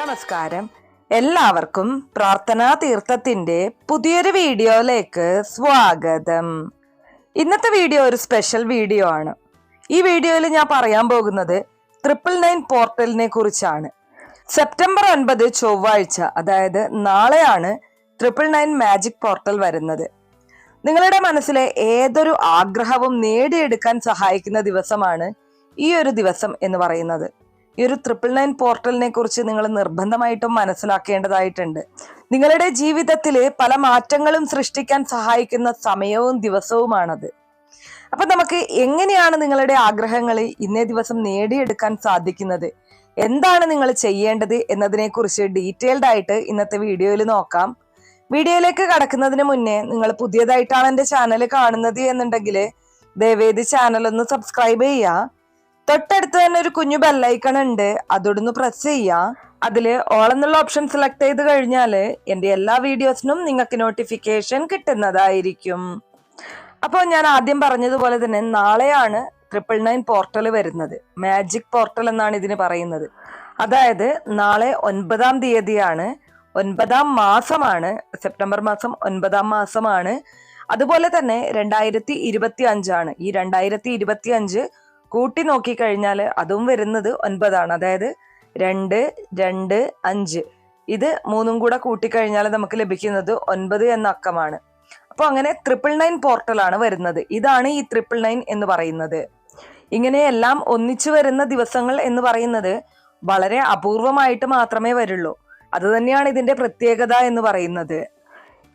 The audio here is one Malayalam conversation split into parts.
നമസ്കാരം. എല്ലാവർക്കും പ്രാർത്ഥനാ തീർത്ഥത്തിന്റെ പുതിയൊരു വീഡിയോയിലേക്ക് സ്വാഗതം. ഇന്നത്തെ വീഡിയോ ഒരു സ്പെഷ്യൽ വീഡിയോ ആണ്. ഈ വീഡിയോയിൽ ഞാൻ പറയാൻ പോകുന്നത് ട്രിപ്പിൾ നയൻ പോർട്ടലിനെ കുറിച്ചാണ്. സെപ്റ്റംബർ ഒൻപത് ചൊവ്വാഴ്ച അതായത് നാളെയാണ് ട്രിപ്പിൾ നയൻ മാജിക് പോർട്ടൽ വരുന്നത്. നിങ്ങളുടെ മനസ്സിലെ ഏതൊരു ആഗ്രഹവും നേടിയെടുക്കാൻ സഹായിക്കുന്ന ദിവസമാണ് ഈ ഒരു ദിവസം എന്ന് പറയുന്നത്. ഈ ഒരു ട്രിപ്പിൾ നയൻ പോർട്ടലിനെ കുറിച്ച് നിങ്ങൾ നിർബന്ധമായിട്ടും മനസ്സിലാക്കേണ്ടതായിട്ടുണ്ട്. നിങ്ങളുടെ ജീവിതത്തിൽ പല മാറ്റങ്ങളും സൃഷ്ടിക്കാൻ സഹായിക്കുന്ന സമയവും ദിവസവുമാണത്. അപ്പൊ നമുക്ക് എങ്ങനെയാണ് നിങ്ങളുടെ ആഗ്രഹങ്ങൾ ഇന്നേ ദിവസം നേടിയെടുക്കാൻ സാധിക്കുന്നത്? എന്താണ് നിങ്ങൾ ചെയ്യേണ്ടത് എന്നതിനെ കുറിച്ച് ഡീറ്റെയിൽഡ് ആയിട്ട് ഇന്നത്തെ വീഡിയോയിൽ നോക്കാം. വീഡിയോയിലേക്ക് കടക്കുന്നതിന് മുന്നേ നിങ്ങൾ പുതിയതായിട്ടാണ് എന്റെ ചാനൽ കാണുന്നത് എന്നുണ്ടെങ്കിൽ ദയവേദി ചാനൽ ഒന്ന് സബ്സ്ക്രൈബ് ചെയ്യുക. തൊട്ടടുത്ത് തന്നെ ഒരു കുഞ്ഞു ബെല്ലൈക്കൺ ഉണ്ട്. അതോടൊന്ന് പ്രസ് ചെയ്യുക. അതിൽ ഓൾ എന്നുള്ള ഓപ്ഷൻ സെലക്ട് ചെയ്ത് കഴിഞ്ഞാൽ എന്റെ എല്ലാ വീഡിയോസിനും നിങ്ങൾക്ക് നോട്ടിഫിക്കേഷൻ കിട്ടുന്നതായിരിക്കും. അപ്പോൾ ഞാൻ ആദ്യം പറഞ്ഞതുപോലെ തന്നെ നാളെയാണ് ട്രിപ്പിൾ നയൻ പോർട്ടൽ വരുന്നത്. മാജിക് പോർട്ടൽ എന്നാണ് ഇതിന് പറയുന്നത്. അതായത് നാളെ ഒൻപതാം തീയതിയാണ്. ഒൻപതാം മാസമാണ്. സെപ്റ്റംബർ മാസം ഒൻപതാം മാസമാണ്. അതുപോലെ തന്നെ രണ്ടായിരത്തി ഇരുപത്തി അഞ്ചാണ് ഈ രണ്ടായിരത്തി ഇരുപത്തി അഞ്ച് കൂട്ടി നോക്കിക്കഴിഞ്ഞാൽ അതും വരുന്നത് ഒൻപതാണ്. അതായത് രണ്ട് രണ്ട് അഞ്ച്. ഇത് മൂന്നും കൂടെ കൂട്ടിക്കഴിഞ്ഞാൽ നമുക്ക് ലഭിക്കുന്നത് ഒൻപത് എന്ന അക്കമാണ്. അപ്പോൾ അങ്ങനെ ട്രിപ്പിൾ നയൻ പോർട്ടലാണ് വരുന്നത്. ഇതാണ് ഈ ട്രിപ്പിൾ നയൻ എന്ന് പറയുന്നത്. ഇങ്ങനെയെല്ലാം ഒന്നിച്ചു വരുന്ന ദിവസങ്ങൾ എന്ന് പറയുന്നത് വളരെ അപൂർവമായിട്ട് മാത്രമേ വരുള്ളൂ. അത് തന്നെയാണ് ഇതിന്റെ പ്രത്യേകത എന്ന് പറയുന്നത്.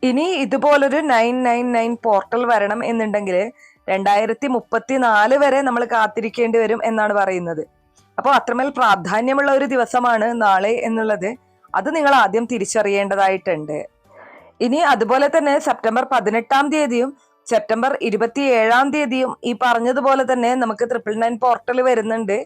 ഇനി ഇതുപോലൊരു നയൻ നയൻ നയൻ പോർട്ടൽ വരണം എന്നുണ്ടെങ്കിൽ രണ്ടായിരത്തി മുപ്പത്തി നാല് വരെ നമ്മൾ കാത്തിരിക്കേണ്ടി വരും എന്നാണ് പറയുന്നത്. അപ്പോൾ അത്രമേൽ പ്രാധാന്യമുള്ള ഒരു ദിവസമാണ് നാളെ എന്നുള്ളത്. അത് നിങ്ങൾ ആദ്യം തിരിച്ചറിയേണ്ടതായിട്ടുണ്ട്. ഇനി അതുപോലെ തന്നെ സെപ്റ്റംബർ പതിനെട്ടാം തീയതിയും സെപ്റ്റംബർ ഇരുപത്തി ഏഴാം തീയതിയും ഈ പറഞ്ഞതുപോലെ തന്നെ നമുക്ക് ട്രിപ്പിൾ നയൻ പോർട്ടൽ വരുന്നുണ്ട്.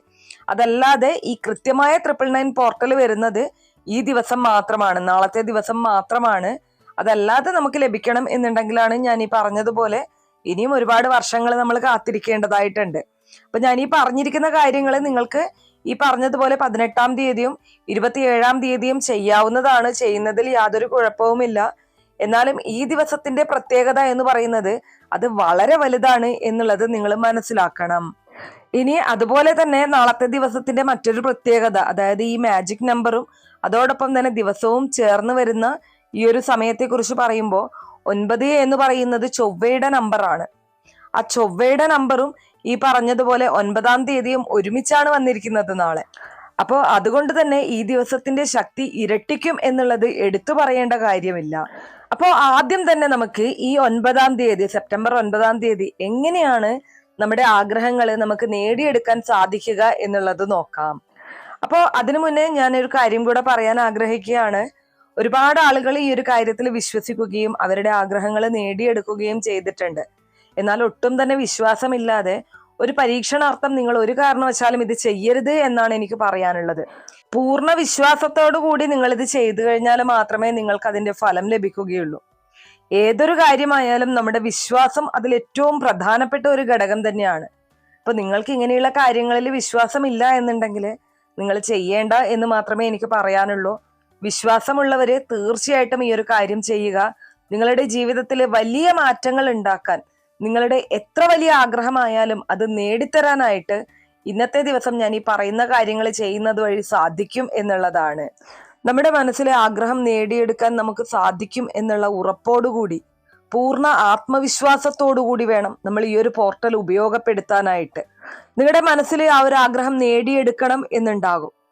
അതല്ലാതെ ഈ കൃത്യമായ ട്രിപ്പിൾ നയൻ പോർട്ടൽ വരുന്നത് ഈ ദിവസം മാത്രമാണ് നാളത്തെ ദിവസം മാത്രമാണ്. അതല്ലാതെ നമുക്ക് ലഭിക്കണം എന്നുണ്ടെങ്കിലാണ് ഞാൻ ഈ പറഞ്ഞതുപോലെ ഇനിയും ഒരുപാട് വർഷങ്ങൾ നമ്മൾ കാത്തിരിക്കേണ്ടതായിട്ടുണ്ട്. അപ്പൊ ഞാൻ ഈ പറഞ്ഞിരിക്കുന്ന കാര്യങ്ങൾ നിങ്ങൾക്ക് ഈ പറഞ്ഞതുപോലെ പതിനെട്ടാം തീയതിയും ഇരുപത്തിയേഴാം തീയതിയും ചെയ്യാവുന്നതാണ്. ചെയ്യുന്നതിൽ യാതൊരു കുഴപ്പവുമില്ല. എന്നാലും ഈ ദിവസത്തിന്റെ പ്രത്യേകത എന്ന് പറയുന്നത് അത് വളരെ വലുതാണ് എന്നുള്ളത് നിങ്ങൾ മനസ്സിലാക്കണം. ഇനി അതുപോലെ തന്നെ നാളത്തെ ദിവസത്തിന്റെ മറ്റൊരു പ്രത്യേകത അതായത് ഈ മാജിക് നമ്പറും അതോടൊപ്പം തന്നെ ദിവസവും ചേർന്ന് വരുന്ന ഈ ഒരു സമയത്തെ കുറിച്ച് പറയുമ്പോൾ ഒൻപത് എന്ന് പറയുന്നത് ചൊവ്വയുടെ നമ്പറാണ് ആ ചൊവ്വയുടെ നമ്പറും ഈ പറഞ്ഞതുപോലെ ഒൻപതാം തീയതിയും ഒരുമിച്ചാണ് വന്നിരിക്കുന്നത് നാളെ. അപ്പോൾ അതുകൊണ്ട് തന്നെ ഈ ദിവസത്തിന്റെ ശക്തി ഇരട്ടിക്കും എന്നുള്ളത് എടുത്തു പറയേണ്ട കാര്യമില്ല. അപ്പോൾ ആദ്യം തന്നെ നമുക്ക് ഈ ഒൻപതാം തീയതി സെപ്റ്റംബർ ഒൻപതാം തീയതി എങ്ങനെയാണ് നമ്മുടെ ആഗ്രഹങ്ങൾ നമുക്ക് നേടിയെടുക്കാൻ സാധിക്കുക എന്നുള്ളത് നോക്കാം. അപ്പോൾ അതിനു മുന്നേ ഞാനൊരു കാര്യം കൂടെ പറയാൻ ആഗ്രഹിക്കുകയാണ്. ഒരുപാട് ആളുകൾ ഈ ഒരു കാര്യത്തിൽ വിശ്വസിക്കുകയും അവരുടെ ആഗ്രഹങ്ങൾ നേടിയെടുക്കുകയും ചെയ്തിട്ടുണ്ട്. എന്നാൽ ഒട്ടും തന്നെ വിശ്വാസമില്ലാതെ ഒരു പരീക്ഷണാർത്ഥം നിങ്ങൾ ഒരു കാരണവശാലും ഇത് ചെയ്യരുത് എന്നാണ് എനിക്ക് പറയാനുള്ളത്. പൂർണ വിശ്വാസത്തോടു കൂടി നിങ്ങൾ ഇത് ചെയ്തു കഴിഞ്ഞാൽ മാത്രമേ നിങ്ങൾക്ക് അതിന്റെ ഫലം ലഭിക്കുകയുള്ളൂ. ഏതൊരു കാര്യമായാലും നമ്മുടെ വിശ്വാസം അതിൽ ഏറ്റവും പ്രധാനപ്പെട്ട ഒരു ഘടകം തന്നെയാണ്. അപ്പൊ നിങ്ങൾക്ക് ഇങ്ങനെയുള്ള കാര്യങ്ങളിൽ വിശ്വാസം ഇല്ല എന്നുണ്ടെങ്കിൽ നിങ്ങൾ ചെയ്യേണ്ട എന്ന് മാത്രമേ എനിക്ക് പറയാനുള്ളൂ. വിശ്വാസമുള്ളവര് തീർച്ചയായിട്ടും ഈ ഒരു കാര്യം ചെയ്യുക. നിങ്ങളുടെ ജീവിതത്തിൽ വലിയ മാറ്റങ്ങൾ ഉണ്ടാക്കാൻ നിങ്ങളുടെ എത്ര വലിയ ആഗ്രഹമായാലും അത് നേടിത്തരാനായിട്ട് ഇന്നത്തെ ദിവസം ഞാൻ ഈ പറയുന്ന കാര്യങ്ങൾ ചെയ്യുന്നത് വഴി സാധിക്കും എന്നുള്ളതാണ്. നമ്മുടെ മനസ്സിലെ ആഗ്രഹം നേടിയെടുക്കാൻ നമുക്ക് സാധിക്കും എന്നുള്ള ഉറപ്പോടുകൂടി പൂർണ ആത്മവിശ്വാസത്തോടു കൂടി വേണം നമ്മൾ ഈ ഒരു പോർട്ടൽ ഉപയോഗപ്പെടുത്താനായിട്ട്. നിങ്ങളുടെ മനസ്സിലെ ആ ഒരു ആഗ്രഹം നേടിയെടുക്കണം എന്നുണ്ടാകും.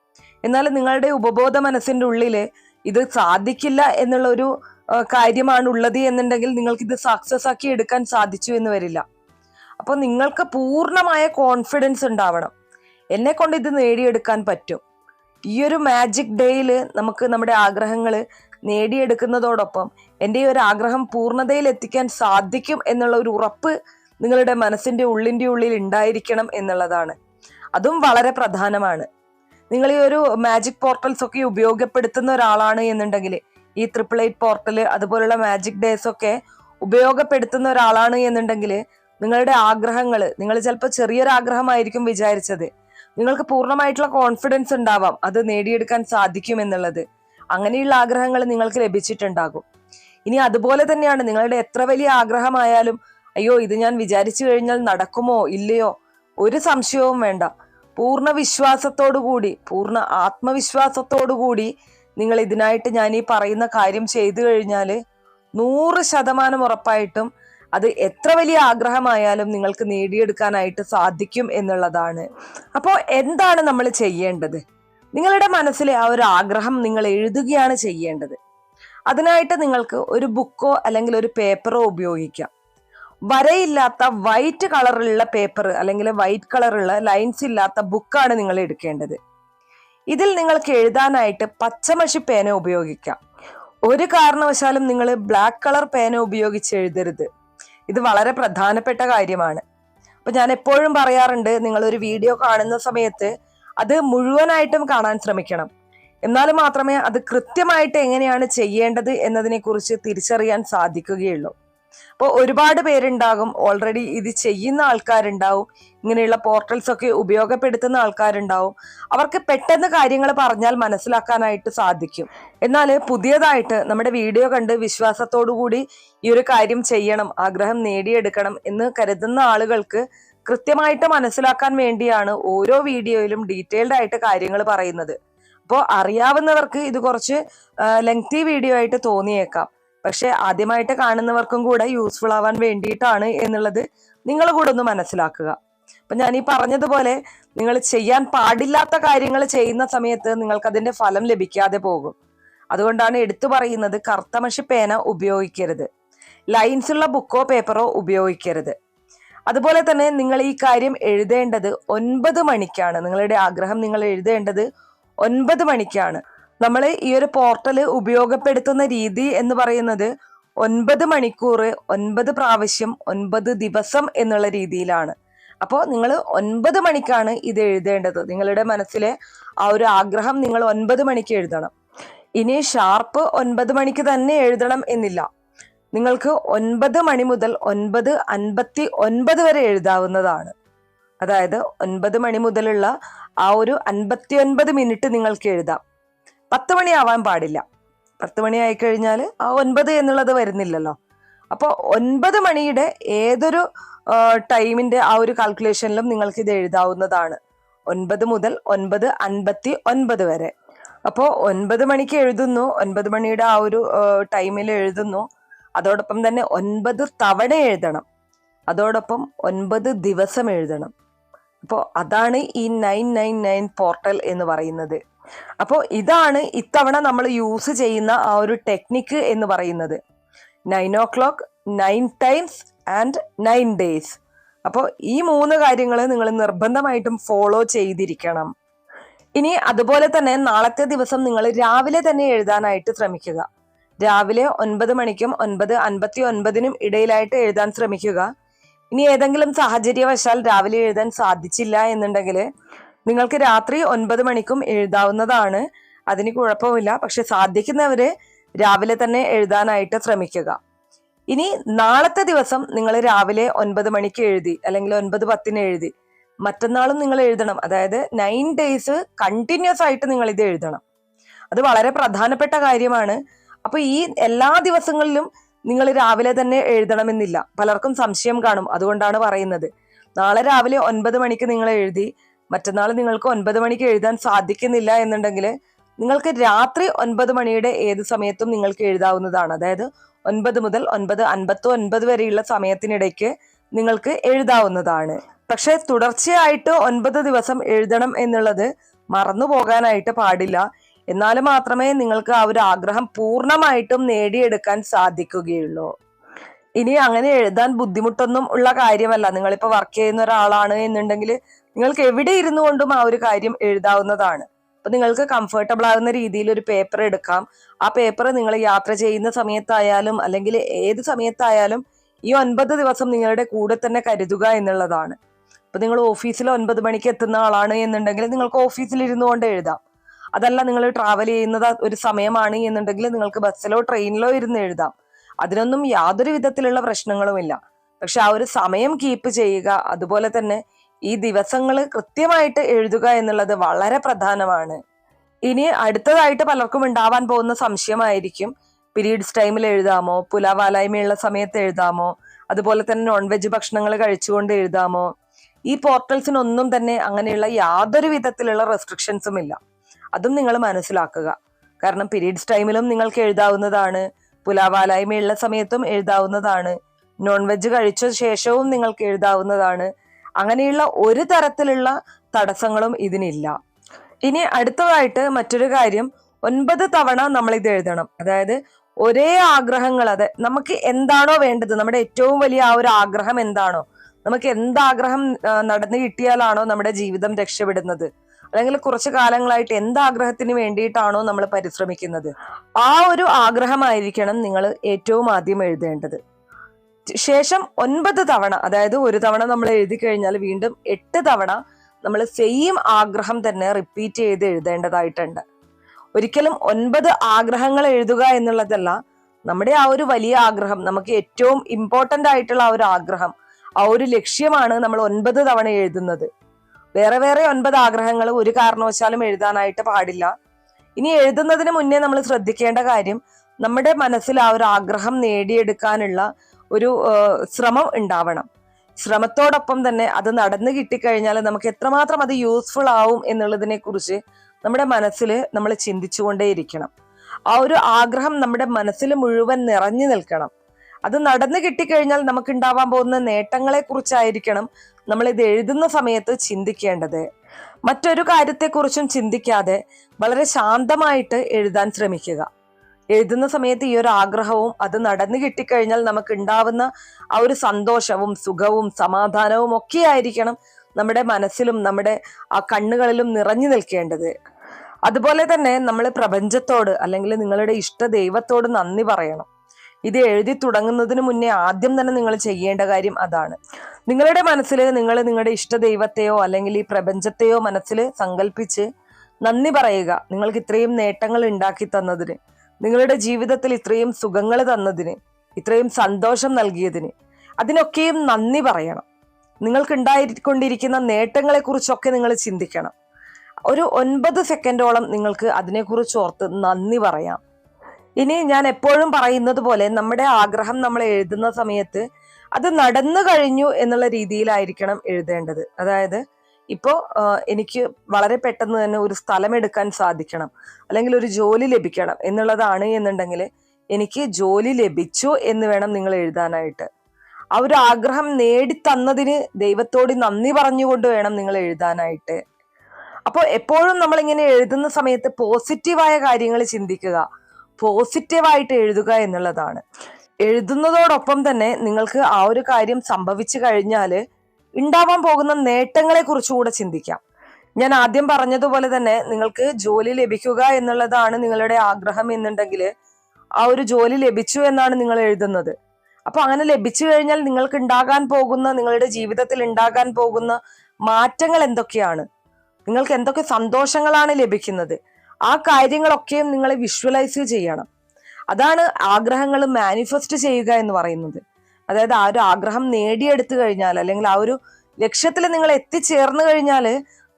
എന്നാൽ നിങ്ങളുടെ ഉപബോധ മനസ്സിന്റെ ഉള്ളിൽ ഇത് സാധിക്കില്ല എന്നുള്ള ഒരു കാര്യമാണ് ഉള്ളത് എന്നുണ്ടെങ്കിൽ നിങ്ങൾക്ക് ഇത് സക്സസ് ആക്കി എടുക്കാൻ സാധിച്ചു എന്ന് വരില്ല. അപ്പോൾ നിങ്ങൾക്ക് പൂർണമായ കോൺഫിഡൻസ് ഉണ്ടാവണം. എന്നെ കൊണ്ട് ഇത് നേടിയെടുക്കാൻ പറ്റും. ഈ ഒരു മാജിക് ഡേയിൽ നമുക്ക് നമ്മുടെ ആഗ്രഹങ്ങൾ നേടിയെടുക്കുന്നതോടൊപ്പം എന്റെ ഈ ഒരു ആഗ്രഹം പൂർണതയിൽ എത്തിക്കാൻ സാധിക്കും എന്നുള്ള ഒരു ഉറപ്പ് നിങ്ങളുടെ മനസ്സിന്റെ ഉള്ളിന്റെ ഉള്ളിൽ ഉണ്ടായിരിക്കണം എന്നുള്ളതാണ്. അതും വളരെ പ്രധാനമാണ്. നിങ്ങൾ ഈ ഒരു മാജിക് പോർട്ടൽസ് ഒക്കെ ഉപയോഗപ്പെടുത്തുന്ന ഒരാളാണ് എന്നുണ്ടെങ്കിൽ ഈ ട്രിപ്പിൾ എയ്റ്റ് പോർട്ടൽ അതുപോലുള്ള മാജിക് ഡേയ്സ് ഒക്കെ ഉപയോഗപ്പെടുത്തുന്ന ഒരാളാണ് എന്നുണ്ടെങ്കിൽ നിങ്ങളുടെ ആഗ്രഹങ്ങൾ നിങ്ങൾ ചിലപ്പോൾ ചെറിയൊരാഗ്രഹമായിരിക്കും വിചാരിച്ചത്. നിങ്ങൾക്ക് പൂർണമായിട്ടുള്ള കോൺഫിഡൻസ് ഉണ്ടാവാം അത് നേടിയെടുക്കാൻ സാധിക്കും എന്നുള്ളത്. അങ്ങനെയുള്ള ആഗ്രഹങ്ങൾ നിങ്ങൾക്ക് ലഭിച്ചിട്ടുണ്ടാകും. ഇനി അതുപോലെ തന്നെയാണ് നിങ്ങളുടെ എത്ര വലിയ ആഗ്രഹമായാലും അയ്യോ ഇത് ഞാൻ വിചാരിച്ചു കഴിഞ്ഞാൽ നടക്കുമോ ഇല്ലയോ ഒരു സംശയവും വേണ്ട. പൂർണ വിശ്വാസത്തോടുകൂടി പൂർണ ആത്മവിശ്വാസത്തോടുകൂടി നിങ്ങൾ ഇതിനായിട്ട് ഞാൻ ഈ പറയുന്ന കാര്യം ചെയ്തു കഴിഞ്ഞാൽ നൂറ് ശതമാനം ഉറപ്പായിട്ടും അത് എത്ര വലിയ ആഗ്രഹമായാലും നിങ്ങൾക്ക് നേടിയെടുക്കാനായിട്ട് സാധിക്കും എന്നുള്ളതാണ്. അപ്പോൾ എന്താണ് നമ്മൾ ചെയ്യേണ്ടത്? നിങ്ങളുടെ മനസ്സിലെ ആ ഒരു ആഗ്രഹം നിങ്ങൾ എഴുതുകയാണ് ചെയ്യേണ്ടത്. അതിനായിട്ട് നിങ്ങൾക്ക് ഒരു ബുക്കോ അല്ലെങ്കിൽ ഒരു പേപ്പറോ ഉപയോഗിക്കാം. വരയില്ലാത്ത വൈറ്റ് കളറിലുള്ള പേപ്പർ അല്ലെങ്കിൽ വൈറ്റ് കളറുള്ള ലൈൻസ് ഇല്ലാത്ത ബുക്കാണ് നിങ്ങൾ എടുക്കേണ്ടത്. ഇതിൽ നിങ്ങൾക്ക് എഴുതാനായിട്ട് പച്ചമഷി പേന ഉപയോഗിക്കാം. ഒരു കാരണവശാലും നിങ്ങൾ ബ്ലാക്ക് കളർ പേന ഉപയോഗിച്ച് എഴുതരുത്. ഇത് വളരെ പ്രധാനപ്പെട്ട കാര്യമാണ്. അപ്പൊ ഞാൻ എപ്പോഴും പറയാറുണ്ട് നിങ്ങൾ ഒരു വീഡിയോ കാണുന്ന സമയത്ത് അത് മുഴുവനായിട്ടും കാണാൻ ശ്രമിക്കണം. എന്നാൽ മാത്രമേ അത് കൃത്യമായിട്ട് എങ്ങനെയാണ് ചെയ്യേണ്ടത് എന്നതിനെക്കുറിച്ച് തിരിച്ചറിയാൻ സാധിക്കുകയുള്ളൂ. അപ്പോൾ ഒരുപാട് പേരുണ്ടാകും. ഓൾറെഡി ഇത് ചെയ്യുന്ന ആൾക്കാരുണ്ടാവും. ഇങ്ങനെയുള്ള പോർട്ടൽസ് ഒക്കെ ഉപയോഗപ്പെടുത്തുന്ന ആൾക്കാരുണ്ടാവും. അവർക്ക് പെട്ടെന്ന് കാര്യങ്ങൾ പറഞ്ഞാൽ മനസ്സിലാക്കാനായിട്ട് സാധിക്കും. എന്നാൽ പുതിയതായിട്ട് നമ്മുടെ വീഡിയോ കണ്ട് കൂടി ഈ ഒരു കാര്യം ചെയ്യണം ആഗ്രഹം നേടിയെടുക്കണം എന്ന് കരുതുന്ന ആളുകൾക്ക് കൃത്യമായിട്ട് മനസ്സിലാക്കാൻ വേണ്ടിയാണ് ഓരോ വീഡിയോയിലും ഡീറ്റെയിൽഡ് ആയിട്ട് കാര്യങ്ങൾ പറയുന്നത്. അപ്പോൾ അറിയാവുന്നവർക്ക് ഇത് കുറച്ച് ലെങ്തി വീഡിയോ ആയിട്ട് തോന്നിയേക്കാം. പക്ഷെ ആദ്യമായിട്ട് കാണുന്നവർക്കും കൂടെ യൂസ്ഫുൾ ആവാൻ വേണ്ടിയിട്ടാണ് എന്നുള്ളത് നിങ്ങൾ കൂടെ ഒന്ന് മനസ്സിലാക്കുക. അപ്പൊ ഞാൻ ഈ പറഞ്ഞതുപോലെ നിങ്ങൾ ചെയ്യാൻ പാടില്ലാത്ത കാര്യങ്ങൾ ചെയ്യുന്ന സമയത്ത് നിങ്ങൾക്ക് അതിന്റെ ഫലം ലഭിക്കാതെ പോകും. അതുകൊണ്ടാണ് എടുത്തു പറയുന്നത് കർത്തമഷി പേന ഉപയോഗിക്കരുത്. ലൈൻസ് ഉള്ള ബുക്കോ പേപ്പറോ ഉപയോഗിക്കരുത്. അതുപോലെ തന്നെ നിങ്ങൾ ഈ കാര്യം എഴുതേണ്ടത് ഒൻപത് മണിക്കാണ്. നിങ്ങളുടെ ആഗ്രഹം നിങ്ങൾ എഴുതേണ്ടത് ഒൻപത് മണിക്കാണ്. നമ്മൾ ഈ ഒരു പോർട്ടൽ ഉപയോഗപ്പെടുത്തുന്ന രീതി എന്ന് പറയുന്നത് ഒൻപത് മണിക്കൂർ ഒൻപത് പ്രാവശ്യം ഒൻപത് ദിവസം എന്നുള്ള രീതിയിലാണ്. അപ്പോൾ നിങ്ങൾ ഒൻപത് മണിക്കാണ് ഇത് എഴുതേണ്ടത്. നിങ്ങളുടെ മനസ്സിലെ ആ ഒരു ആഗ്രഹം നിങ്ങൾ ഒൻപത് മണിക്ക് എഴുതണം. ഇനി ഷാർപ്പ് ഒൻപത് മണിക്ക് തന്നെ എഴുതണം എന്നില്ല. നിങ്ങൾക്ക് ഒൻപത് മണി മുതൽ ഒൻപത് അൻപത്തി ഒൻപത് വരെ എഴുതാവുന്നതാണ്. അതായത് ഒൻപത് മണി മുതലുള്ള ആ ഒരു അൻപത്തി ഒൻപത് മിനിറ്റ് നിങ്ങൾക്ക് എഴുതാം. പത്ത് മണിയാവാൻ പാടില്ല. പത്ത് മണി ആയി കഴിഞ്ഞാൽ ആ ഒൻപത് എന്നുള്ളത് വരുന്നില്ലല്ലോ. അപ്പോൾ ഒൻപത് മണിയുടെ ഏതൊരു ടൈമിന്റെ ആ ഒരു കാൽക്കുലേഷനിലും നിങ്ങൾക്ക് ഇത് എഴുതാവുന്നതാണ്. ഒൻപത് മുതൽ ഒൻപത് അൻപത്തി ഒൻപത് വരെ. അപ്പോൾ ഒൻപത് മണിക്ക് എഴുതുന്നു ഒൻപത് മണിയുടെ ആ ഒരു ടൈമിൽ എഴുതുന്നു. അതോടൊപ്പം തന്നെ ഒൻപത് തവണ എഴുതണം. അതോടൊപ്പം ഒൻപത് ദിവസം എഴുതണം. അപ്പോൾ അതാണ് ഈ നയൻ നയൻ നയൻ പോർട്ടൽ എന്ന് പറയുന്നത്. അപ്പോൾ ഇതാണ് ഇത്തവണ നമ്മൾ യൂസ് ചെയ്യുന്ന ആ ഒരു ടെക്നിക്ക് എന്ന് പറയുന്നത്. Nine o'clock nine times and nine days അപ്പോൾ ഈ മൂന്ന് കാര്യങ്ങൾ നിങ്ങൾ നിർബന്ധമായിട്ടും ഫോളോ ചെയ്തിരിക്കണം. ഇനി അതുപോലെ തന്നെ നാളത്തെ ദിവസം നിങ്ങൾ രാവിലെ തന്നെ എഴുതാനായിട്ട് ശ്രമിക്കുക. രാവിലെ ഒൻപത് മണിക്കും ഒൻപത് അൻപത്തി ഒൻപതിനും ഇടയിലായിട്ട് എഴുതാൻ ശ്രമിക്കുക. ഇനി ഏതെങ്കിലും സാഹചര്യവശാൽ രാവിലെ എഴുതാൻ സാധിച്ചില്ല എന്നുണ്ടെങ്കിൽ നിങ്ങൾക്ക് രാത്രി ഒൻപത് മണിക്കും എഴുതാവുന്നതാണ്. അതിന് കുഴപ്പമില്ല. പക്ഷെ സാധിക്കുന്നവര് രാവിലെ തന്നെ എഴുതാനായിട്ട് ശ്രമിക്കുക. ഇനി നാളത്തെ ദിവസം നിങ്ങൾ രാവിലെ ഒൻപത് മണിക്ക് എഴുതി അല്ലെങ്കിൽ ഒൻപത് പത്തിന് എഴുതി. മറ്റന്നാളും നിങ്ങൾ എഴുതണം. അതായത് നയൻ ഡേയ്സ് കണ്ടിന്യൂസ് ആയിട്ട് നിങ്ങൾ ഇത് എഴുതണം. അത് വളരെ പ്രധാനപ്പെട്ട കാര്യമാണ്. അപ്പൊ ഈ എല്ലാ ദിവസങ്ങളിലും നിങ്ങൾ രാവിലെ തന്നെ എഴുതണമെന്നില്ല. പലർക്കും സംശയം കാണും. അതുകൊണ്ടാണ് പറയുന്നത്. നാളെ രാവിലെ ഒൻപത് മണിക്ക് നിങ്ങൾ എഴുതി മറ്റന്നാൾ നിങ്ങൾക്ക് ഒൻപത് മണിക്ക് എഴുതാൻ സാധിക്കുന്നില്ല എന്നുണ്ടെങ്കിൽ നിങ്ങൾക്ക് രാത്രി ഒൻപത് മണിയുടെ ഏത് സമയത്തും നിങ്ങൾക്ക് എഴുതാവുന്നതാണ്. അതായത് ഒൻപത് മുതൽ ഒൻപത് അൻപത്തി ഒൻപത് വരെയുള്ള സമയത്തിനിടയ്ക്ക് നിങ്ങൾക്ക് എഴുതാവുന്നതാണ്. പക്ഷേ തുടർച്ചയായിട്ട് ഒൻപത് ദിവസം എഴുതണം എന്നുള്ളത് മറന്നു പോകാനായിട്ട് പാടില്ല. എന്നാൽ മാത്രമേ നിങ്ങൾക്ക് ആ ഒരു ആഗ്രഹം പൂർണമായിട്ടും നേടിയെടുക്കാൻ സാധിക്കുകയുള്ളൂ. ഇനി അങ്ങനെ എഴുതാൻ ബുദ്ധിമുട്ടൊന്നും ഉള്ള കാര്യമല്ല. നിങ്ങളിപ്പോൾ വർക്ക് ചെയ്യുന്ന ഒരാളാണ് എന്നുണ്ടെങ്കിൽ നിങ്ങൾക്ക് എവിടെ ഇരുന്നു കൊണ്ടും ആ ഒരു കാര്യം എഴുതാവുന്നതാണ്. അപ്പൊ നിങ്ങൾക്ക് കംഫർട്ടബിൾ ആകുന്ന രീതിയിൽ ഒരു പേപ്പർ എടുക്കാം. ആ പേപ്പർ നിങ്ങൾ യാത്ര ചെയ്യുന്ന സമയത്തായാലും അല്ലെങ്കിൽ ഏത് സമയത്തായാലും ഈ ഒൻപത് ദിവസം നിങ്ങളുടെ കൂടെ തന്നെ കരുതുക എന്നുള്ളതാണ്. അപ്പൊ നിങ്ങൾ ഓഫീസിൽ ഒൻപത് മണിക്ക് എത്തുന്ന ആളാണ് എന്നുണ്ടെങ്കിൽ നിങ്ങൾക്ക് ഓഫീസിൽ ഇരുന്നു കൊണ്ട് എഴുതാം. അതല്ല നിങ്ങൾ ട്രാവൽ ചെയ്യുന്നത് ഒരു സമയമാണ് എന്നുണ്ടെങ്കിൽ നിങ്ങൾക്ക് ബസ്സിലോ ട്രെയിനിലോ ഇരുന്ന് എഴുതാം. അതിനൊന്നും യാതൊരു വിധത്തിലുള്ള പ്രശ്നങ്ങളുമില്ല. പക്ഷെ ആ ഒരു സമയം കീപ്പ് ചെയ്യുക അതുപോലെ തന്നെ ഈ ദിവസങ്ങൾ കൃത്യമായിട്ട് എഴുതുക എന്നുള്ളത് വളരെ പ്രധാനമാണ്. ഇനി അടുത്തതായിട്ട് പലർക്കും ഉണ്ടാവാൻ പോകുന്ന സംശയമായിരിക്കും. പീരീഡ്സ് ടൈമിൽ എഴുതാമോ? പുലാവാലായ്മയുള്ള സമയത്ത് എഴുതാമോ? അതുപോലെ തന്നെ നോൺ വെജ് ഭക്ഷണങ്ങൾ കഴിച്ചുകൊണ്ട് എഴുതാമോ? ഈ പോർട്ടൽസിനൊന്നും തന്നെ അങ്ങനെയുള്ള യാതൊരു വിധത്തിലുള്ള റെസ്ട്രിക്ഷൻസും ഇല്ല. അതും നിങ്ങൾ മനസ്സിലാക്കുക. കാരണം പീരീഡ്സ് ടൈമിലും നിങ്ങൾക്ക് എഴുതാവുന്നതാണ്. പുലാവാലായ്മയുള്ള സമയത്തും എഴുതാവുന്നതാണ്. നോൺ വെജ് കഴിച്ച ശേഷവും നിങ്ങൾക്ക് എഴുതാവുന്നതാണ്. അങ്ങനെയുള്ള ഒരു തരത്തിലുള്ള തടസ്സങ്ങളും ഇതിനില്ല. ഇനി അടുത്തതായിട്ട് മറ്റൊരു കാര്യം ഒൻപത് തവണ നമ്മൾ ഇത് എഴുതണം. അതായത് ഒരേ ആഗ്രഹങ്ങൾ അത് നമുക്ക് എന്താണോ വേണ്ടത് നമ്മുടെ ഏറ്റവും വലിയ ആ ഒരു ആഗ്രഹം എന്താണോ നമുക്ക് എന്താഗ്രഹം നടന്നു കിട്ടിയാലാണോ നമ്മുടെ ജീവിതം രക്ഷപ്പെടുന്നത്. അല്ലെങ്കിൽ കുറച്ച് കാലങ്ങളായിട്ട് എന്താഗ്രഹത്തിന് വേണ്ടിയിട്ടാണോ നമ്മൾ പരിശ്രമിക്കുന്നത്. ആ ഒരു ആഗ്രഹമായിരിക്കണം നിങ്ങൾ ഏറ്റവും ആദ്യം എഴുതേണ്ടത്. ശേഷം ഒൻപത് തവണ അതായത് ഒരു തവണ നമ്മൾ എഴുതി കഴിഞ്ഞാൽ വീണ്ടും എട്ട് തവണ നമ്മൾ സെയിം ആഗ്രഹം തന്നെ റിപ്പീറ്റ് ചെയ്ത് എഴുതേണ്ടതായിട്ടുണ്ട്. ഒരിക്കലും ഒൻപത് ആഗ്രഹങ്ങൾ എഴുതുക എന്നുള്ളതല്ല നമ്മുടെ ആ ഒരു വലിയ ആഗ്രഹം നമുക്ക് ഏറ്റവും ഇമ്പോർട്ടന്റ് ആയിട്ടുള്ള ആ ഒരു ആഗ്രഹം ആ ഒരു ലക്ഷ്യമാണ് നമ്മൾ ഒൻപത് തവണ എഴുതുന്നത്. വേറെ വേറെ ഒൻപത് ആഗ്രഹങ്ങൾ ഒരു കാരണവശാലും എഴുതാനായിട്ട് പാടില്ല. ഇനി എഴുതുന്നതിന് മുന്നേ നമ്മൾ ശ്രദ്ധിക്കേണ്ട കാര്യം നമ്മുടെ മനസ്സിൽ ആ ഒരു ആഗ്രഹം നേടിയെടുക്കാനുള്ള ഒരു ശ്രമം ഉണ്ടാവണം. ശ്രമത്തോടൊപ്പം തന്നെ അത് നടന്നു കിട്ടിക്കഴിഞ്ഞാൽ നമുക്ക് എത്രമാത്രം അത് യൂസ്ഫുൾ ആവും എന്നുള്ളതിനെ കുറിച്ച് നമ്മുടെ മനസ്സിൽ നമ്മൾ ചിന്തിച്ചുകൊണ്ടേയിരിക്കണം. ആ ഒരു ആഗ്രഹം നമ്മുടെ മനസ്സിൽ മുഴുവൻ നിറഞ്ഞു നിൽക്കണം. അത് നടന്നു കിട്ടിക്കഴിഞ്ഞാൽ നമുക്ക് ഉണ്ടാവാൻ പോകുന്ന നേട്ടങ്ങളെ കുറിച്ചായിരിക്കണം നമ്മൾ ഇത് എഴുതുന്ന സമയത്ത് ചിന്തിക്കേണ്ടത്. മറ്റൊരു കാര്യത്തെക്കുറിച്ചും ചിന്തിക്കാതെ വളരെ ശാന്തമായിട്ട് എഴുതാൻ ശ്രമിക്കുക. എഴുതുന്ന സമയത്ത് ഈ ഒരു ആഗ്രഹവും അത് നടന്നു കിട്ടിക്കഴിഞ്ഞാൽ നമുക്ക് ഉണ്ടാവുന്ന ആ ഒരു സന്തോഷവും സുഖവും സമാധാനവും ഒക്കെ ആയിരിക്കണം നമ്മുടെ മനസ്സിലും നമ്മുടെ ആ കണ്ണുകളിലും നിറഞ്ഞു നിൽക്കേണ്ടത്. അതുപോലെ തന്നെ നമ്മൾ പ്രപഞ്ചത്തോട് അല്ലെങ്കിൽ നിങ്ങളുടെ ഇഷ്ട ദൈവത്തോട് നന്ദി പറയണം. ഇത് എഴുതി തുടങ്ങുന്നതിന് മുന്നേ ആദ്യം തന്നെ നിങ്ങൾ ചെയ്യേണ്ട കാര്യം അതാണ്. നിങ്ങളുടെ മനസ്സിൽ നിങ്ങൾ നിങ്ങളുടെ ഇഷ്ട ദൈവത്തെയോ അല്ലെങ്കിൽ ഈ പ്രപഞ്ചത്തെയോ മനസ്സിൽ സങ്കല്പിച്ച് നന്ദി പറയുക. നിങ്ങൾക്ക് ഇത്രയും നേട്ടങ്ങൾ ഉണ്ടാക്കി തന്നതിന്. നിങ്ങളുടെ ജീവിതത്തിൽ ഇത്രയും സുഖങ്ങൾ തന്നതിന് ഇത്രയും സന്തോഷം നൽകിയതിന് അതിനൊക്കെയും നന്ദി പറയണം. നിങ്ങൾക്കുണ്ടായിക്കൊണ്ടിരിക്കുന്ന നേട്ടങ്ങളെക്കുറിച്ചൊക്കെ നിങ്ങൾ ചിന്തിക്കണം. ഒരു ഒൻപത് സെക്കൻഡോളം നിങ്ങൾക്ക് അതിനെക്കുറിച്ച് ഓർത്ത് നന്ദി പറയാം. ഇനി ഞാൻ എപ്പോഴും പറയുന്നത് പോലെ നമ്മുടെ ആഗ്രഹം നമ്മൾ എഴുതുന്ന സമയത്ത് അത് നടന്നു കഴിഞ്ഞു എന്നുള്ള രീതിയിലായിരിക്കണം എഴുതേണ്ടത്. അതായത് ഇപ്പോ ആ, എനിക്ക് വളരെ പെട്ടെന്ന് തന്നെ ഒരു സ്ഥലം എടുക്കാൻ സാധിക്കണം. അല്ലെങ്കിൽ ഒരു ജോലി ലഭിക്കണം എന്നുള്ളതാണ് എന്നുണ്ടെങ്കിൽ എനിക്ക് ജോലി ലഭിച്ചു എന്ന് വേണം നിങ്ങൾ എഴുതാനായിട്ട്. ആ ഒരു ആഗ്രഹം നേടിത്തന്നതിന് ദൈവത്തോട് നന്ദി പറഞ്ഞുകൊണ്ട് വേണം നിങ്ങൾ എഴുതാനായിട്ട്. അപ്പോൾ എപ്പോഴും നമ്മൾ ഇങ്ങനെ എഴുതുന്ന സമയത്ത് പോസിറ്റീവായ കാര്യങ്ങൾ ചിന്തിക്കുക പോസിറ്റീവായിട്ട് എഴുതുക എന്നുള്ളതാണ്. എഴുതുന്നതോടൊപ്പം തന്നെ നിങ്ങൾക്ക് ആ ഒരു കാര്യം സംഭവിച്ചു കഴിഞ്ഞാൽ ഉണ്ടാവാൻ പോകുന്ന നേട്ടങ്ങളെ കുറിച്ചുകൂടെ ചിന്തിക്കാം. ഞാൻ ആദ്യം പറഞ്ഞതുപോലെ തന്നെ നിങ്ങൾക്ക് ജോലി ലഭിക്കുക എന്നുള്ളതാണ് നിങ്ങളുടെ ആഗ്രഹം എന്നുണ്ടെങ്കിൽ ആ ഒരു ജോലി ലഭിച്ചു എന്നാണ് നിങ്ങൾ എഴുതുന്നത്. അപ്പൊ അങ്ങനെ ലഭിച്ചു കഴിഞ്ഞാൽ നിങ്ങൾക്ക് ഉണ്ടാകാൻ പോകുന്ന നിങ്ങളുടെ ജീവിതത്തിൽ ഉണ്ടാകാൻ പോകുന്ന മാറ്റങ്ങൾ എന്തൊക്കെയാണ്? നിങ്ങൾക്ക് എന്തൊക്കെ സന്തോഷങ്ങളാണ് ലഭിക്കുന്നത്? ആ കാര്യങ്ങളൊക്കെയും നിങ്ങൾ വിഷ്വലൈസ് ചെയ്യണം. അതാണ് ആഗ്രഹങ്ങൾ മാനിഫെസ്റ്റ് ചെയ്യുക എന്ന് പറയുന്നത്. അതായത് ആ ഒരു ആഗ്രഹം നേടിയെടുത്തു കഴിഞ്ഞാൽ അല്ലെങ്കിൽ ആ ഒരു ലക്ഷ്യത്തിൽ നിങ്ങൾ എത്തിച്ചേർന്നു കഴിഞ്ഞാൽ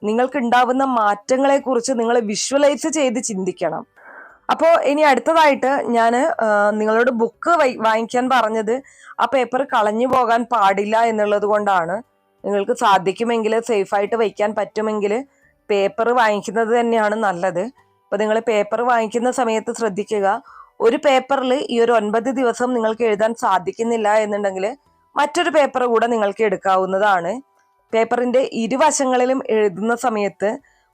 നിങ്ങൾക്ക് ഉണ്ടാവുന്ന മാറ്റങ്ങളെ കുറിച്ച് നിങ്ങൾ വിഷ്വലൈസ് ചെയ്ത് ചിന്തിക്കണം. അപ്പോൾ ഇനി അടുത്തതായിട്ട് ഞാൻ നിങ്ങളോട് ബുക്ക് വാങ്ങിക്കാൻ പറഞ്ഞത് ആ പേപ്പർ കളഞ്ഞു പോകാൻ പാടില്ല എന്നുള്ളത് കൊണ്ടാണ്. നിങ്ങൾക്ക് സാധിക്കുമെങ്കിൽ സേഫായിട്ട് വയ്ക്കാൻ പറ്റുമെങ്കിൽ പേപ്പർ വാങ്ങിക്കുന്നത് തന്നെയാണ് നല്ലത്. അപ്പോൾ നിങ്ങൾ പേപ്പർ വാങ്ങിക്കുന്ന സമയത്ത് ശ്രദ്ധിക്കുക. ഒരു പേപ്പറിൽ ഈ ഒരു ഒൻപത് ദിവസം നിങ്ങൾക്ക് എഴുതാൻ സാധിക്കുന്നില്ല എന്നുണ്ടെങ്കിൽ മറ്റൊരു പേപ്പർ കൂടെ നിങ്ങൾക്ക് എടുക്കാവുന്നതാണ്. പേപ്പറിന്റെ ഇരുവശങ്ങളിലും എഴുതുന്ന സമയത്ത്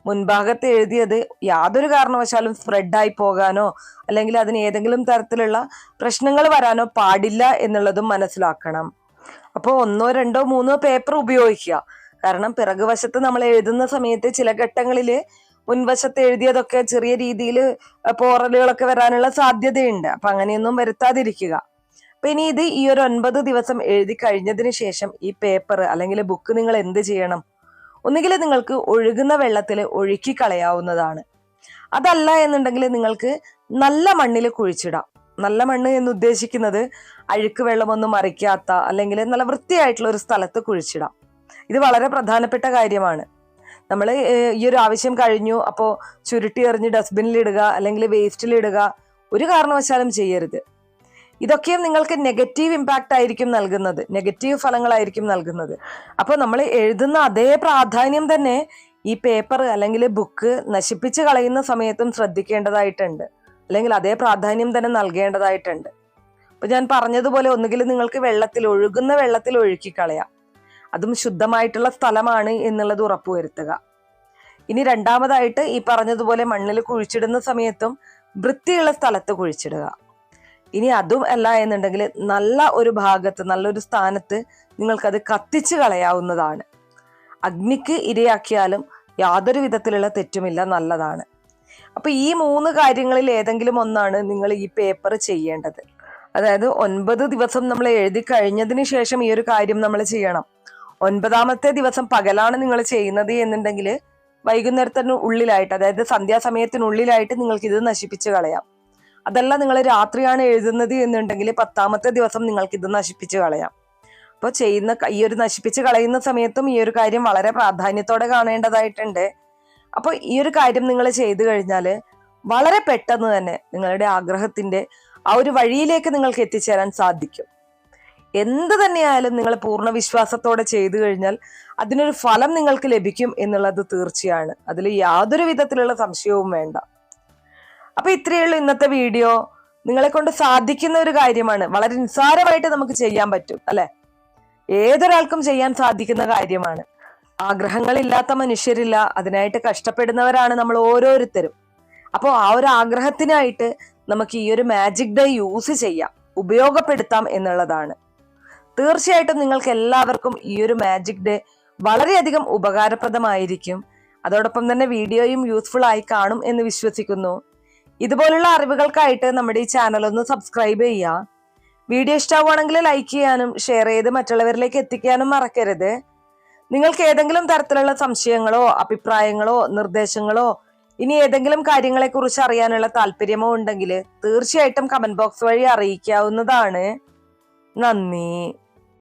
മുൻഭാഗത്ത് എഴുതിയത് യാതൊരു കാരണവശാലും സ്പ്രെഡായി പോകാനോ അല്ലെങ്കിൽ അതിന് ഏതെങ്കിലും തരത്തിലുള്ള പ്രശ്നങ്ങൾ വരാനോ പാടില്ല എന്നുള്ളതും മനസ്സിലാക്കണം. അപ്പോൾ ഒന്നോ രണ്ടോ മൂന്നോ പേപ്പർ ഉപയോഗിക്കുക. കാരണം പിറകുവശത്ത് നമ്മൾ എഴുതുന്ന സമയത്ത് ചില ഘട്ടങ്ങളിൽ മുൻവശത്ത് എഴുതിയതൊക്കെ ചെറിയ രീതിയിൽ പോറലുകളൊക്കെ വരാനുള്ള സാധ്യതയുണ്ട്. അപ്പൊ അങ്ങനെയൊന്നും വരുത്താതിരിക്കുക. അപ്പൊ ഇനി ഇത് ഈ ഒരു ഒൻപത് ദിവസം എഴുതി കഴിഞ്ഞതിന് ശേഷം ഈ പേപ്പർ അല്ലെങ്കിൽ ബുക്ക് നിങ്ങൾ എന്ത് ചെയ്യണം? ഒന്നുകിൽ നിങ്ങൾക്ക് ഒഴുകുന്ന വെള്ളത്തിൽ ഒഴുക്കി കളയാവുന്നതാണ്. അതല്ല എന്നുണ്ടെങ്കിൽ നിങ്ങൾക്ക് നല്ല മണ്ണിൽ കുഴിച്ചിടാം. നല്ല മണ്ണ് എന്ന് ഉദ്ദേശിക്കുന്നത് അഴുക്ക് വെള്ളമൊന്നും മറിക്കാത്ത അല്ലെങ്കിൽ നല്ല വൃത്തിയായിട്ടുള്ള ഒരു സ്ഥലത്ത് കുഴിച്ചിടാം. ഇത് വളരെ പ്രധാനപ്പെട്ട കാര്യമാണ്. നമ്മൾ ഈ ഒരു ആവശ്യം കഴിഞ്ഞു. അപ്പോൾ ചുരുട്ടി എറിഞ്ഞ് ഡസ്റ്റ്ബിനിൽ ഇടുക അല്ലെങ്കിൽ വേസ്റ്റിൽ ഇടുക ഒരു കാരണവശാലും ചെയ്യരുത്. ഇതൊക്കെയും നിങ്ങൾക്ക് നെഗറ്റീവ് ഇമ്പാക്റ്റ് ആയിരിക്കും നൽകുന്നത്. നെഗറ്റീവ് ഫലങ്ങളായിരിക്കും നൽകുന്നത്. അപ്പോൾ നമ്മൾ എഴുതുന്ന അതേ പ്രാധാന്യം തന്നെ ഈ പേപ്പർ അല്ലെങ്കിൽ ബുക്ക് നശിപ്പിച്ച് കളയുന്ന സമയത്തും ശ്രദ്ധിക്കേണ്ടതായിട്ടുണ്ട്. അല്ലെങ്കിൽ അതേ പ്രാധാന്യം തന്നെ നൽകേണ്ടതായിട്ടുണ്ട്. അപ്പൊ ഞാൻ പറഞ്ഞതുപോലെ ഒന്നുകിൽ നിങ്ങൾക്ക് വെള്ളത്തിൽ ഒഴുകുന്ന വെള്ളത്തിൽ ഒഴുക്കി കളയാം. അതും ശുദ്ധമായിട്ടുള്ള സ്ഥലമാണ് എന്നുള്ളത് ഉറപ്പുവരുത്തുക. ഇനി രണ്ടാമതായിട്ട് ഈ പറഞ്ഞതുപോലെ മണ്ണിൽ കുഴിച്ചിടുന്ന സമയത്തും വൃത്തിയുള്ള സ്ഥലത്ത് കുഴിച്ചിടുക. ഇനി അതും അല്ല എന്നുണ്ടെങ്കിൽ നല്ല ഒരു ഭാഗത്ത് നല്ലൊരു സ്ഥാനത്ത് നിങ്ങൾക്കത് കത്തിച്ച് കളയാവുന്നതാണ്. അഗ്നിക്ക് ഇരയാക്കിയാലും യാതൊരു വിധത്തിലുള്ള തെറ്റുമില്ല നല്ലതാണ്. അപ്പൊ ഈ മൂന്ന് കാര്യങ്ങളിൽ ഏതെങ്കിലും ഒന്നാണ് നിങ്ങൾ ഈ പേപ്പർ ചെയ്യേണ്ടത്. അതായത് ഒൻപത് ദിവസം നമ്മൾ എഴുതി കഴിഞ്ഞതിന് ശേഷം ഈ ഒരു കാര്യം നമ്മൾ ചെയ്യണം. ഒൻപതാമത്തെ ദിവസം പകലാണ് നിങ്ങൾ ചെയ്യുന്നത് എന്നുണ്ടെങ്കിൽ വൈകുന്നേരത്തിന് ഉള്ളിലായിട്ട് അതായത് സന്ധ്യാസമയത്തിനുള്ളിലായിട്ട് നിങ്ങൾക്ക് ഇത് നശിപ്പിച്ച് കളയാം. അതല്ല നിങ്ങൾ രാത്രിയാണ് എഴുതുന്നത് എന്നുണ്ടെങ്കിൽ പത്താമത്തെ ദിവസം നിങ്ങൾക്ക് ഇത് നശിപ്പിച്ച് കളയാം. അപ്പോൾ ചെയ്യുന്ന ഈ ഒരു നശിപ്പിച്ച് കളയുന്ന സമയത്തും ഈ ഒരു കാര്യം വളരെ പ്രാധാന്യത്തോടെ കാണേണ്ടതായിട്ടുണ്ട്. അപ്പോൾ ഈ ഒരു കാര്യം നിങ്ങൾ ചെയ്തു കഴിഞ്ഞാൽ വളരെ പെട്ടെന്ന് തന്നെ നിങ്ങളുടെ ആഗ്രഹത്തിന്റെ ആ ഒരു വഴിയിലേക്ക് നിങ്ങൾക്ക് എത്തിച്ചേരാൻ സാധിക്കും. എന്ത് തന്നെയായാലും നിങ്ങൾ പൂർണ വിശ്വാസത്തോടെ ചെയ്തു കഴിഞ്ഞാൽ അതിനൊരു ഫലം നിങ്ങൾക്ക് ലഭിക്കും എന്നുള്ളത് തീർച്ചയാണ്. അതിൽ യാതൊരു വിധത്തിലുള്ള സംശയവും വേണ്ട. അപ്പൊ ഇത്രയേ ഉള്ളൂ ഇന്നത്തെ വീഡിയോ. നിങ്ങളെ കൊണ്ട് സാധിക്കുന്ന ഒരു കാര്യമാണ്. വളരെ നിസ്സാരമായിട്ട് നമുക്ക് ചെയ്യാൻ പറ്റും അല്ലെ? ഏതൊരാൾക്കും ചെയ്യാൻ സാധിക്കുന്ന കാര്യമാണ്. ആഗ്രഹങ്ങളില്ലാത്ത മനുഷ്യരില്ല അതിനായിട്ട് കഷ്ടപ്പെടുന്നവരാണ് നമ്മൾ ഓരോരുത്തരും. അപ്പോൾ ആ ഒരു ആഗ്രഹത്തിനായിട്ട് നമുക്ക് ഈ ഒരു മാജിക് ഡേ യൂസ് ചെയ്യാം ഉപയോഗപ്പെടുത്താം എന്നുള്ളതാണ്. തീർച്ചയായിട്ടും നിങ്ങൾക്ക് എല്ലാവർക്കും ഈ ഒരു മാജിക് ഡേ വളരെയധികം ഉപകാരപ്രദമായിരിക്കും. അതോടൊപ്പം തന്നെ വീഡിയോയും യൂസ്ഫുൾ ആയി കാണും എന്ന് വിശ്വസിക്കുന്നു. ഇതുപോലുള്ള അറിവുകൾക്കായിട്ട് നമ്മുടെ ഈ ചാനൽ ഒന്ന് സബ്സ്ക്രൈബ് ചെയ്യുക. വീഡിയോ ഇഷ്ടമാവുകയാണെങ്കിൽ ലൈക്ക് ചെയ്യാനും ഷെയർ ചെയ്ത് മറ്റുള്ളവരിലേക്ക് എത്തിക്കാനും മറക്കരുത്. നിങ്ങൾക്ക് ഏതെങ്കിലും തരത്തിലുള്ള സംശയങ്ങളോ അഭിപ്രായങ്ങളോ നിർദ്ദേശങ്ങളോ ഇനി ഏതെങ്കിലും കാര്യങ്ങളെ കുറിച്ച് അറിയാനുള്ള താല്പര്യമോ ഉണ്ടെങ്കിൽ തീർച്ചയായിട്ടും കമന്റ് ബോക്സ് വഴി അറിയിക്കാവുന്നതാണ്. നന്ദി.